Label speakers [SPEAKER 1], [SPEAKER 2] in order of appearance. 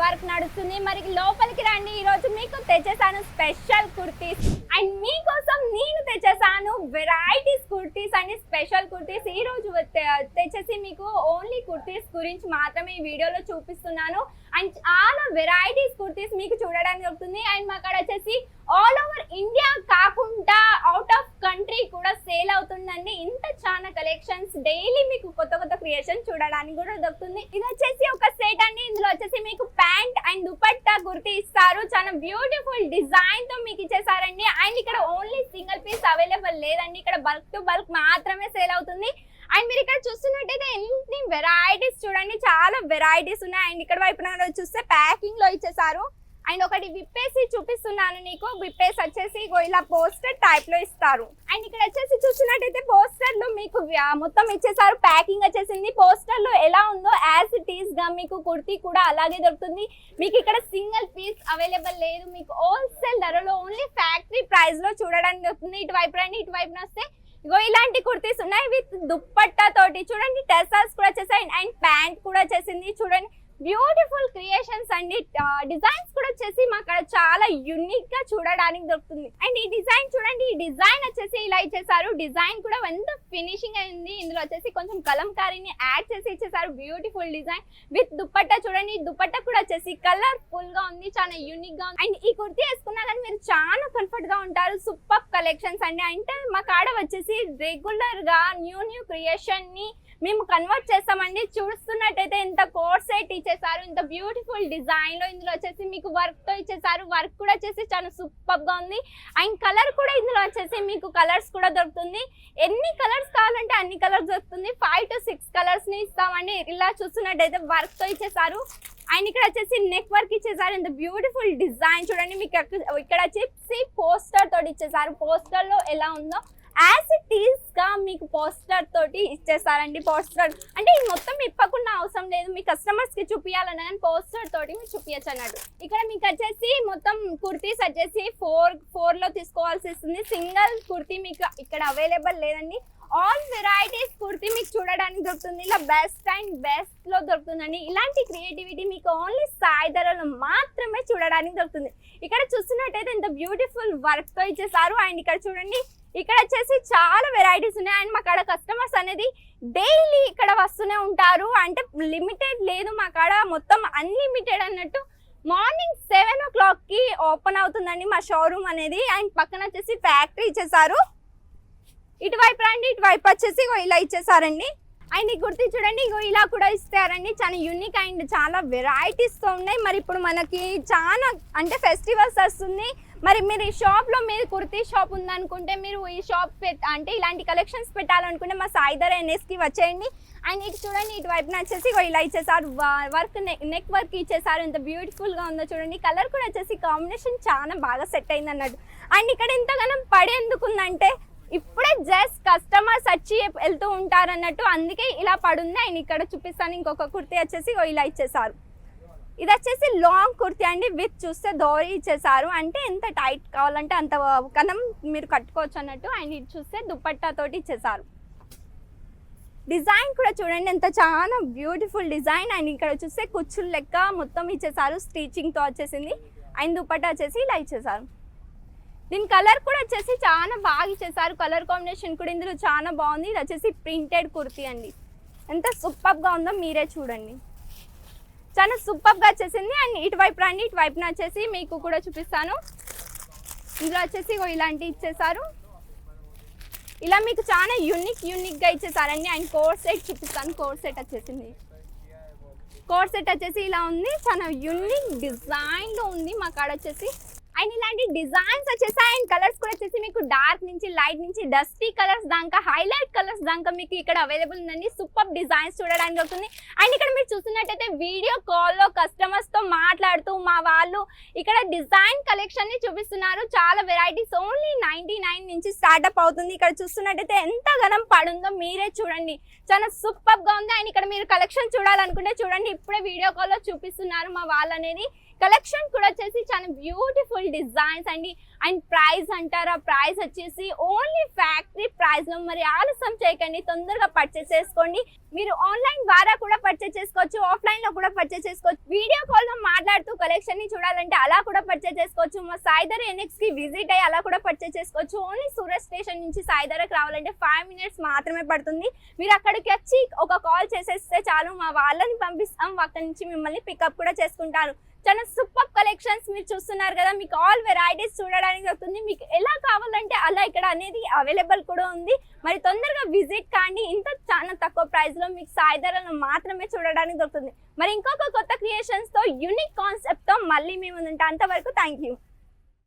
[SPEAKER 1] Work నడుస్తుంది. మరి లోపలికి రండి. ఈ రోజు మీకు తెచ్చేసాను స్పెషల్ కుర్తీస్. అండ్ మీకోసం నేను తెచ్చేసాను. Varieties kurtis and special kurtis. ఈ రోజు తెచ్చేసి మీకు ఓన్లీ కుర్తీస్ గురించి మాత్రమే ఈ వీడియోలో చూపిస్తున్నాను. అండ్ చాలా వెరైటీస్ కుర్తీస్ మీకు చూడడానికి దొరుకుతుంది. అండ్ మా అక్కడ వచ్చేసి ఆల్ ఓవర్ ఇండియా కాకుండా అవుట్ ఆఫ్ కంట్రీ కూడా సేల్ అవుతుందండి. ఇంత చాలా కలెక్షన్స్ డైలీ మీకు కొత్త కొత్త క్రియేషన్ చూడడానికి కూడా దొరుకుతుంది. ఇది వచ్చేసి ఒక సెట్ అండి. ఇందులో వచ్చేసి మీకు ప్యాంట్ అండ్ దుపట్టా కుర్తీ ఇస్తారు. చాలా బ్యూటిఫుల్ డిజైన్తో మీకు ఇచ్చేసారండి. అండ్ ఇక్కడ ఓన్లీ సింగిల్ పీస్ అవైలబుల్ లేదండి. ఇక్కడ బల్క్ టు బల్క్ మాత్రమే సేల్ అవుతుంది. అండ్ మీరు ఇక్కడ చూస్తున్నట్టయితే ఎన్ని వెరైటీస్ చూడండి. చాలా వెరైటీస్ ఉన్నాయి. అండ్ ఇక్కడ వైపున చూస్తే ప్యాకింగ్లో ఇచ్చేసారు అండ్ ఒకటి విప్పేసి చూపిస్తున్నాను నీకు విప్పేసి వచ్చేసి ఇలా పోస్టర్ టైప్లో ఇస్తారు. అండ్ ఇక్కడ వచ్చేసి చూసినట్టయితే పోస్టర్లో మీకు మొత్తం ఇచ్చేసారు ప్యాకింగ్ వచ్చేసింది. పోస్టర్లో ఎలా ఉందో గా మీకు కుర్తీ కూడా అలాగే దొరుకుతుంది. మీకు ఇక్కడ సింగిల్ పీస్ అవైలబుల్ లేదు. మీకు హోల్సేల్ ధరలో ఓన్లీ ఫ్యాక్టరీ ప్రైస్లో చూడడానికి దొరుకుతుంది. ఇటువైపు రండి ఇటువైపు వస్తే ఇగో ఇలాంటి కుర్తీస్ ఉన్నాయి. విత్ దుప్పట్టా తోటి చూడండి టెసాస్ కూడా వచ్చేసాయి. అండ్ ప్యాంట్ కూడా వచ్చేసింది. చూడండి బ్యూటిఫుల్ క్రియేషన్స్ అండి. డిజైన్స్ కూడా వచ్చేసి మాకు అక్కడ చాలా యునిక్గా చూడడానికి దొరుకుతుంది. అండ్ ఈ డిజైన్ చూడండి ఈ డిజైన్ వచ్చేసి ఇలా ఇచ్చేసారు. డిజైన్ కూడా ఎంత ఫినిషింగ్ అయింది. ఇందులో వచ్చేసి కొంచెం కలంకారీని యాడ్ చేసి ఇచ్చేసారు. బ్యూటిఫుల్ డిజైన్ విత్ దుప్పట్టా చూడండి. ఈ దుప్పట్టా కూడా వచ్చేసి కలర్ఫుల్గా ఉంది చాలా యూనిక్గా ఉంది. అండ్ ఈ కుర్తీ వేసుకున్నా కానీ మీరు చాలా కంఫర్ట్గా ఉంటారు. సూపర్ కలెక్షన్స్ అండి. అంటే మా కాడ వచ్చేసి రెగ్యులర్గా న్యూ న్యూ క్రియేషన్ని మేము కన్వర్ట్ చేస్తామండి. చూస్తున్నట్టయితే ఇంత కోర్స్ సెట్ ఇచ్చేసారు. ఇంత బ్యూటిఫుల్ డిజైన్లో ఇందులో వచ్చేసి మీకు వర్క్తో ఇచ్చేసారు. వర్క్ కూడా వచ్చేసి చాలా సూపర్గా ఉంది. అండ్ కలర్ కూడా ఇందులో వచ్చేసి మీకు కలర్స్ కూడా దొరుకుతుంది. ఎన్ని కలర్స్ కావాలంటే అన్ని కలర్స్ దొరుకుతుంది. ఫైవ్ టు సిక్స్ కలర్స్ని ఇస్తామండి. ఇలా చూస్తున్నట్టయితే వర్క్తో ఇచ్చేసారు. అండ్ ఇక్కడ వచ్చేసి నెక్ వర్క్ ఇచ్చేసారు. ఇంత బ్యూటిఫుల్ డిజైన్ చూడండి. మీకు ఇక్కడ వచ్చేసి పోస్టర్ తోటి ఇచ్చేసారు. పోస్టర్లో ఎలా ఉందో యాజ్ ఇట్ ఈస్గా మీకు పోస్టర్ తోటి ఇచ్చేసారండి పోస్టర్ అంటే ఇది మొత్తం ఇప్పకుండా అవసరం లేదు. మీ కస్టమర్స్కి చూపించాలని కానీ పోస్టర్ తోటి మీరు చూపించచ్చు అన్నట్టు. ఇక్కడ మీకు వచ్చేసి మొత్తం కుర్తీస్ వచ్చేసి ఫోర్ ఫోర్లో తీసుకోవాల్సి వస్తుంది. సింగిల్ కుర్తీ మీకు ఇక్కడ అవైలబుల్ లేదండి. ఆల్ వెరైటీస్ కుర్తి మీకు చూడడానికి దొరుకుతుంది. ఇలా బెస్ట్ అండ్ బెస్ట్లో దొరుకుతుందండి. ఇలాంటి క్రియేటివిటీ మీకు ఓన్లీ సాయి ధరలో మాత్రమే చూడడానికి దొరుకుతుంది. ఇక్కడ చూస్తున్నట్టయితే ఇంత బ్యూటిఫుల్ వర్క్తో ఇచ్చేసారు. అండ్ ఇక్కడ చూడండి ఇక్కడ వచ్చేసి చాలా వెరైటీస్ ఉన్నాయి. అండ్ మా కాడ కస్టమర్స్ అనేది డైలీ ఇక్కడ వస్తూనే ఉంటారు. అంటే లిమిటెడ్ లేదు మా కాడ. మొత్తం అన్లిమిటెడ్ అన్నట్టు మార్నింగ్ సెవెన్ ఓ క్లాక్కి ఓపెన్ అవుతుందండి మా షోరూమ్ అనేది. అండ్ పక్కన వచ్చేసి ఫ్యాక్టరీ ఇచ్చేసారు. ఇటువైపు రండి. ఇటువైపు వచ్చేసి ఇలా ఇచ్చేసారండి. అండ్ ఈ కుర్తి చూడండి ఇగో ఇలా కూడా ఇస్తారండి. చాలా యూనిక్ అండ్ చాలా వెరైటీస్తో ఉన్నాయి. మరి ఇప్పుడు మనకి చాలా అంటే ఫెస్టివల్స్ వస్తుంది. మరి మీరు ఈ షాప్లో మీరు కుర్తీ షాప్ ఉందనుకుంటే మీరు ఈ షాప్ పెట్ అంటే ఇలాంటి కలెక్షన్స్ పెట్టాలనుకుంటే మా సాయిధర ఎన్ఎస్కి వచ్చేయండి. అండ్ ఇటు చూడండి ఇటువైపున వచ్చేసి ఇలా ఇచ్చేసారు. వర్క్ నెక్ వర్క్ ఇచ్చేసారు. ఎంత బ్యూటిఫుల్గా ఉందో చూడండి. కలర్ కూడా వచ్చేసి కాంబినేషన్ చాలా బాగా సెట్ అయింది అన్నట్టు అండ్ ఇక్కడ ఎంతగానం పడేందుకుందంటే ఇప్పుడే జస్ట్ కస్టమర్స్ వచ్చి వెళ్తూ ఉంటారు అన్నట్టు అందుకే ఇలా పడుంది. అండ్ ఇక్కడ చూపిస్తాను. ఇంకొక కుర్తీ వచ్చేసి ఇలా ఇచ్చేసారు. ఇది వచ్చేసి లాంగ్ కుర్తీ అండి విత్ చూస్తే దోరి ఇచ్చేసారు. అంటే ఎంత టైట్ కావాలంటే అంత కనం మీరు కట్టుకోవచ్చు అన్నట్టు. అండ్ ఇది చూస్తే దుపట్టా తోటి ఇచ్చేసారు. డిజైన్ కూడా చూడండి ఎంత చాలా బ్యూటిఫుల్ డిజైన్. అండ్ ఇక్కడ చూస్తే కుచ్చులు లెక్క మొత్తం ఇచ్చేసారు. స్టిచ్చింగ్తో వచ్చేసింది. అండ్ దుప్పట్టా వచ్చేసి ఇలా ఇచ్చేసారు. దీని కలర్ కూడా వచ్చేసి చాలా బాగా ఇచ్చేసారు. కలర్ కాంబినేషన్ కూడా ఇందులో చాలా బాగుంది. ఇది వచ్చేసి ప్రింటెడ్ కుర్తీ అండి. ఎంత సూపర్గా ఉందో మీరే చూడండి. చాలా సూపర్గా వచ్చేసింది. అండ్ ఇటువైపు రండి ఇటువైపున వచ్చేసి మీకు కూడా చూపిస్తాను. ఇందులో వచ్చేసి ఇలాంటి ఇచ్చేసారు ఇలా మీకు చాలా యూనిక్ యూనిక్గా ఇచ్చేసారండి అండ్ కోర్ సెట్ చూపిస్తాను. కోర్ సెట్ వచ్చేసింది. కోర్ సెట్ వచ్చేసి ఇలా ఉంది. చాలా యూనిక్ డిజైన్లో ఉంది మా కాడ వచ్చేసి. అండ్ ఇలాంటి డిజైన్స్ వచ్చేసాయి. అండ్ కలర్స్ కూడా వచ్చేసి మీకు డార్క్ నుంచి లైట్ నుంచి డస్టీ కలర్స్ దాకా హైలైట్ కలర్స్ దాకా మీకు ఇక్కడ అవైలబుల్ ఉందండి. సూపర్ డిజైన్స్ చూడడానికి అవుతుంది. అండ్ ఇక్కడ మీరు చూస్తున్నట్టయితే వీడియో కాల్లో కస్టమర్స్తో మాట్లాడుతూ మా వాళ్ళు ఇక్కడ డిజైన్ కలెక్షన్ని చూపిస్తున్నారు. చాలా వెరైటీస్ ఓన్లీ నైన్టీ నైన్ నుంచి స్టార్ట్అప్ అవుతుంది. ఇక్కడ చూస్తున్నట్టయితే ఎంత గనం పడుందో మీరే చూడండి. చాలా సూపర్గా ఉంది. అండ్ ఇక్కడ మీరు కలెక్షన్ చూడాలనుకుంటే చూడండి. ఇప్పుడే వీడియో కాల్లో చూపిస్తున్నారు మా వాళ్ళు అనేది. కలెక్షన్ కూడా వచ్చేసి చాలా బ్యూటిఫుల్ డిజైన్స్ అండి. అండ్ ప్రైస్ అంటారా? ప్రైస్ వచ్చేసి ఓన్లీ ఫ్యాక్టరీ ప్రైస్లో మరి ఆలస్యం చేయకండి. తొందరగా పర్చేస్ చేసుకోండి. మీరు ఆన్లైన్ ద్వారా కూడా పర్చేస్ చేసుకోవచ్చు. ఆఫ్లైన్లో కూడా పర్చేస్ చేసుకోవచ్చు. వీడియో కాల్లో మాట్లాడుతూ కలెక్షన్ని చూడాలంటే అలా కూడా పర్చేస్ చేసుకోవచ్చు. మా సాయిధర ఎన్ఎక్స్కి విజిట్ అయ్యి అలా కూడా పర్చేస్ చేసుకోవచ్చు. ఓన్లీ సూరత్ స్టేషన్ నుంచి సాయిధరకు రావాలంటే ఫైవ్ మినిట్స్ మాత్రమే పడుతుంది. మీరు అక్కడికి వచ్చి ఒక కాల్ చేసేస్తే చాలు. మా వాళ్ళని పంపిస్తాం. అక్కడి నుంచి మిమ్మల్ని పికప్ కూడా చేసుకుంటారు. చాలా సూపర్ కలెక్షన్స్ మీరు చూస్తున్నారు కదా. మీకు ఆల్ వెరైటీస్ చూడడానికి దొరుకుతుంది మీకు ఎలా కావాలంటే అలా ఇక్కడ అనేది అవైలబుల్ కూడా ఉంది. మరి తొందరగా విజిట్ కాండి. ఇంత చాలా తక్కువ ప్రైస్లో మీకు సాయిధరలను మాత్రమే చూడడానికి దొరుకుతుంది. మరి ఇంకొక కొత్త క్రియేషన్స్తో యూనిక్ కాన్సెప్ట్తో మళ్ళీ మేము ఉంటాం అంతవరకు థ్యాంక్ యూ